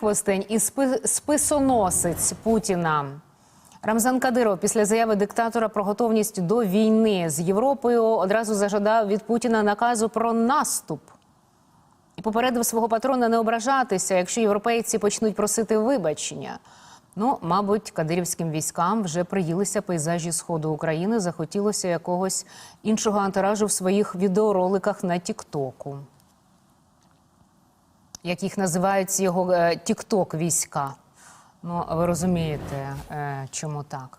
прихвостень і спи- списоносець Путіна. Рамзан Кадиров після заяви диктатора про готовність до війни з Європою одразу зажадав від Путіна наказу про наступ і попередив свого патрона не ображатися, якщо європейці почнуть просити вибачення. Ну, мабуть, кадирівським військам вже приїлися пейзажі сходу України. Захотілося якогось іншого антуражу в своїх відеороликах на Тіктоку. Як їх називають його е, Тікток війська. Ну, ви розумієте, е, чому так.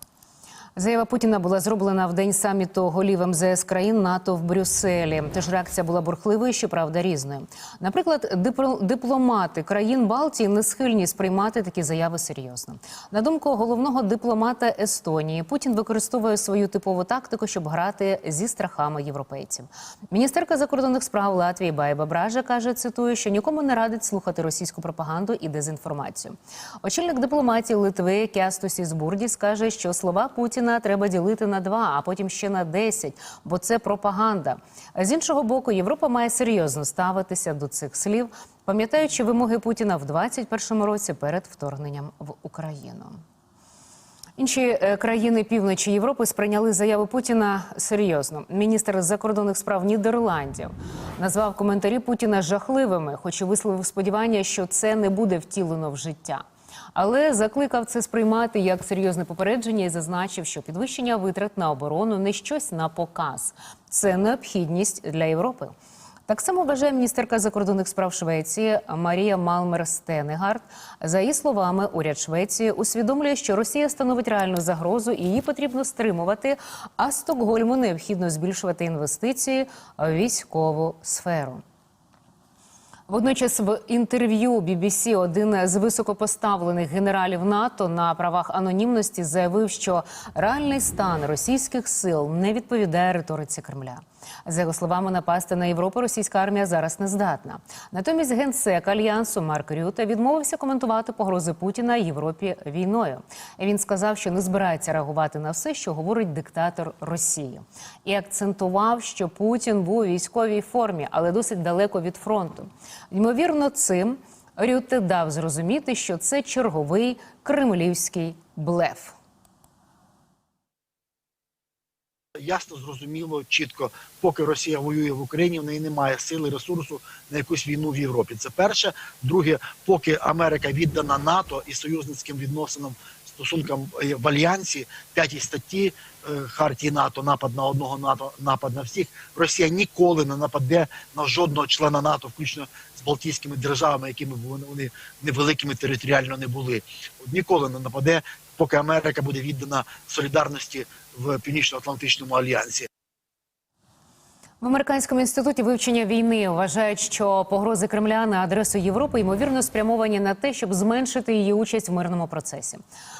Заява Путіна була зроблена в день саміту голів МЗС країн НАТО в Брюсселі. Тож реакція була бурхливою, щоправда, різною. Наприклад, дипломати країн Балтії не схильні сприймати такі заяви серйозно. На думку головного дипломата Естонії, Путін використовує свою типову тактику, щоб грати зі страхами європейців. Міністерка закордонних справ Латвії Байба Бража каже, цитую, що нікому не радить слухати російську пропаганду і дезінформацію. Очільник дипломатії Литви Кястусіс Бурдіс каже, що слова Путіна треба ділити на два, а потім ще на десять, бо це пропаганда. З іншого боку, Європа має серйозно ставитися до цих слів, пам'ятаючи вимоги Путіна в 21-му році перед вторгненням в Україну. Інші е, країни півночі Європи сприйняли заяви Путіна серйозно. Міністр закордонних справ Нідерландів назвав коментарі Путіна жахливими, хоч і висловив сподівання, що це не буде втілено в життя. Але закликав це сприймати як серйозне попередження і зазначив, що підвищення витрат на оборону не щось на показ, це необхідність для Європи. Так само вважає міністерка закордонних справ Швеції Марія Малмер Стенегард. За її словами, уряд Швеції усвідомлює, що Росія становить реальну загрозу і її потрібно стримувати. А Стокгольму необхідно збільшувати інвестиції в військову сферу. Водночас в інтерв'ю BBC один з високопоставлених генералів НАТО на правах анонімності заявив, що реальний стан російських сил не відповідає риториці Кремля. За його словами, напасти на Європу російська армія зараз не здатна. Натомість генсек альянсу Марк Рюте відмовився коментувати погрози Путіна Європі війною. Він сказав, що не збирається реагувати на все, що говорить диктатор Росії, і акцентував, що Путін був у військовій формі, але досить далеко від фронту. Ймовірно, цим Рюте дав зрозуміти, що це черговий кремлівський блеф. Ясно, зрозуміло, чітко, поки Росія воює в Україні, в неї немає сили, ресурсу на якусь війну в Європі. Це перше. Друге, поки Америка віддана НАТО і союзницьким відносинам стосункам е, в альянсі, п'ятій статті е, хартії НАТО, напад на одного НАТО, напад на всіх. Росія ніколи не нападе на жодного члена НАТО, включно з Балтійськими державами, якими б вони, невеликими територіально не були. Ніколи не нападе, поки Америка буде віддана солідарності в Північно-Атлантичному альянсі. В американському інституті вивчення війни вважають, що погрози Кремля на адресу Європи ймовірно спрямовані на те, щоб зменшити її участь в мирному процесі,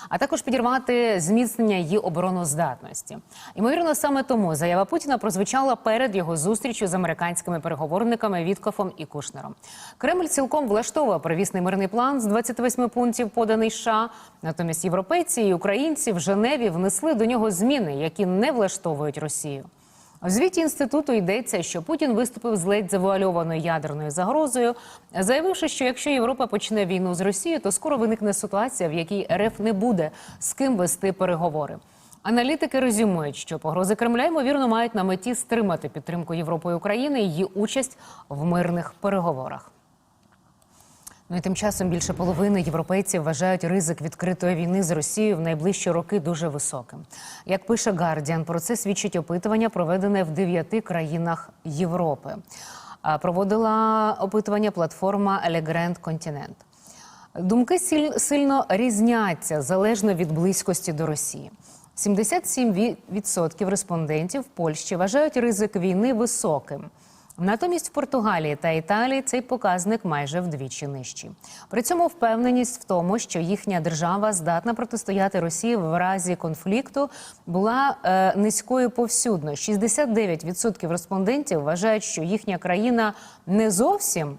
а також підірвати зміцнення її обороноздатності. Ймовірно, саме тому заява Путіна прозвучала перед його зустрічю з американськими переговорниками Віткофом і Кушнером. Кремль цілком влаштовує провісний мирний план з 28 пунктів, поданий США. Натомість європейці і українці в Женеві внесли до нього зміни, які не влаштовують Росію. У звіті інституту йдеться, що Путін виступив з ледь завуальованою ядерною загрозою, заявивши, що якщо Європа почне війну з Росією, то скоро виникне ситуація, в якій РФ не буде з ким вести переговори. Аналітики резюмують, що погрози Кремля ймовірно мають на меті стримати підтримку Європи і України і її участь в мирних переговорах. Ну і тим часом більше половини європейців вважають ризик відкритої війни з Росією в найближчі роки дуже високим. Як пише Guardian, про це свідчить опитування, проведене в дев'яти країнах Європи. Проводила опитування платформа Grand Continent. Думки сильно різняться залежно від близькості до Росії. 77% респондентів в Польщі вважають ризик війни високим. Натомість в Португалії та Італії цей показник майже вдвічі нижчий. При цьому впевненість в тому, що їхня держава здатна протистояти Росії в разі конфлікту, була е, низькою повсюдно. 69% респондентів вважають, що їхня країна не зовсім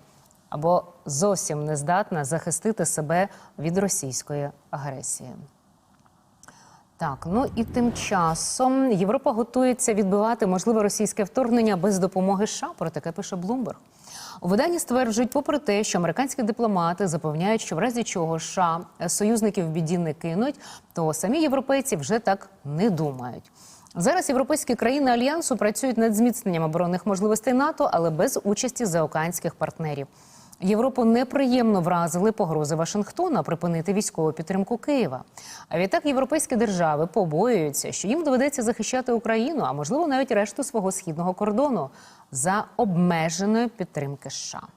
або зовсім не здатна захистити себе від російської агресії. Так, ну і тим часом Європа готується відбивати можливе російське вторгнення без допомоги США. Про таке пише Блумберг. У виданні стверджують, попри те, що американські дипломати запевняють, що в разі чого США союзників в біді не кинуть, то самі європейці вже так не думають. Зараз європейські країни альянсу працюють над зміцненням оборонних можливостей НАТО, але без участі заокеанських партнерів. Європу неприємно вразили погрози Вашингтона припинити військову підтримку Києва. А відтак європейські держави побоюються, що їм доведеться захищати Україну, а можливо навіть решту свого східного кордону за обмеженою підтримки США.